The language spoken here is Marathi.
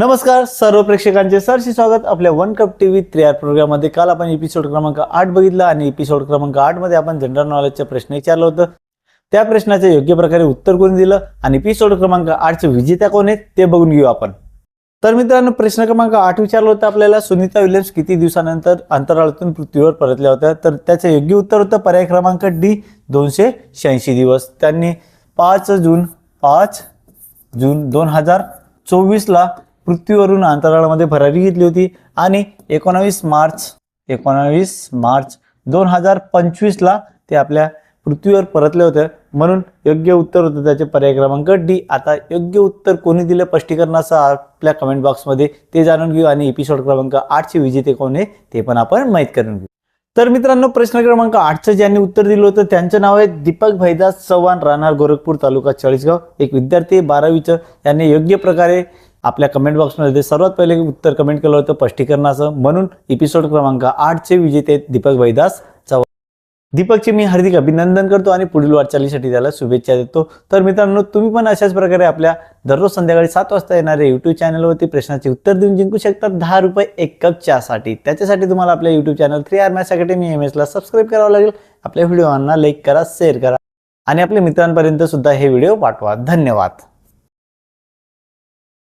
नमस्कार सर्व प्रेक्षकांचे सरशी स्वागत. आपल्या one cup TV three R प्रोग्राममध्ये काल आपण एपिसोड क्रमांक आठ बघितला आणि एपिसोड क्रमांक आठमध्ये आपण जनरल नॉलेजचा प्रश्न विचारलं होतं. त्या प्रश्नाचं योग्य प्रकारे उत्तर कोणी दिलं आणि एपिसोड क्रमांक आठचे विजेत्या कोण आहेत ते बघून घेऊ आपण. तर मित्रांनो प्रश्न क्रमांक आठ विचारलं होतं आपल्याला. सुनीता विल्यम्स किती दिवसानंतर अंतराळातून पृथ्वीवर परतल्या होत्या? तर त्याचं योग्य उत्तर होतं पर्याय क्रमांक डी दोनशे शहाऐंशी दिवस. त्यांनी पाच जून पाच जून दोन हजार चोवीसला पृथ्वीवरून अंतराळामध्ये भरारी घेतली होती आणि एकोणावीस मार्च एकोणावीस मार्च दोन हजार पंचवीसला ते आपल्या पृथ्वीवर परतले होते. म्हणून योग्य उत्तर होतं त्याचे पर्याय क्रमांक डी. आता योग्य उत्तर कोणी दिलं? स्पष्टीकरणाचं आपल्या कमेंट बॉक्समध्ये ते जाणून घेऊ आणि एपिसोड क्रमांक आठचे विजेते कोण आहे ते पण आपण माहीत करून घेऊ. तर मित्रांनो प्रश्न क्रमांक आठचं ज्यांनी उत्तर दिलं होतं त्यांचं नाव आहे दीपक भैदास चव्हाण राहणार गोरखपूर तालुका चाळीसगाव. एक विद्यार्थी बारावीचं. यांनी योग्य प्रकारे आपल्या कमेंट बॉक्समध्ये सर्वात पहिले उत्तर कमेंट केलं होतं स्पष्टीकरणाचं म्हणून एपिसोड क्रमांक आठचे विजेते दीपक वैदास चव्हाण. दीपकचे मी हार्दिक अभिनंदन करतो आणि पुढील वाटचालीसाठी त्याला शुभेच्छा देतो. तर मित्रांनो तुम्ही पण अशाच प्रकारे आपल्या दररोज संध्याकाळी सात वाजता येणाऱ्या युट्यूब चॅनलवरती प्रश्नाचे उत्तर देऊन जिंकू शकता दहा रुपये एक कप चहासाठी. त्याच्यासाठी तुम्हाला आपल्या YouTube channel three R mass academy M एसला subscribe करावं लागेल. आपल्या व्हिडिओना लाईक करा शेअर करा. आणि आपल्या मित्रांपर्यंत सुद्धा हे व्हिडिओ पाठवा. धन्यवाद.